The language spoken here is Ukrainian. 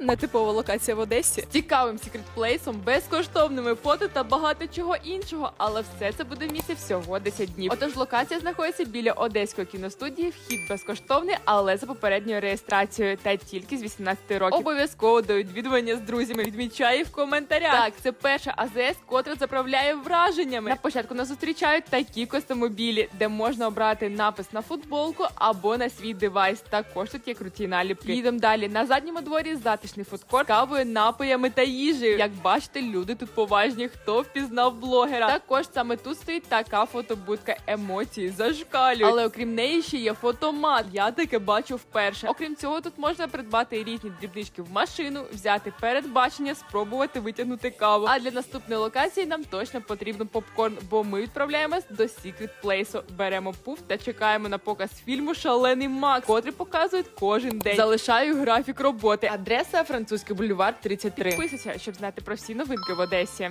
Нетипова локація в Одесі з цікавим секретплейсом, безкоштовними фото та багато чого іншого. Але все це буде в місці всього 10 днів. Отож, локація знаходиться біля одеської кіностудії. Вхід безкоштовний, але за попередньою реєстрацією та тільки з 18 років. Обов'язково до відвідування з друзями. Відмічаю в коментарях. Так, це перша АЗС, котра заправляє враженнями. На початку нас зустрічають такі костомобілі, де можна обрати напис на футболку або на свій девайс. Також тут є круті наліпки. Їдемо далі. На задньому дворі затишний фудкорт з кавою, напоями та їжею. Як бачите, люди тут поважні. Хто впізнав блогера? Також саме тут стоїть така фотобудка. Емоції зашкалюють. Але окрім неї ще є фотомат. Я таке бачу вперше. Окрім цього, тут можна придбати різні дрібнички в машину, взяти передбачення, спробувати витягнути каву. А для наступної локації нам точно потрібен попкорн, бо ми відправляємось до Secret Place. Беремо пуф та чекаємо на показ фільму Шалений Макс, котрий показують кожен день. Залишаю графік роботи. Адреса французький бульвар 33. Підписуйся, щоб знати про всі новинки в Одесі.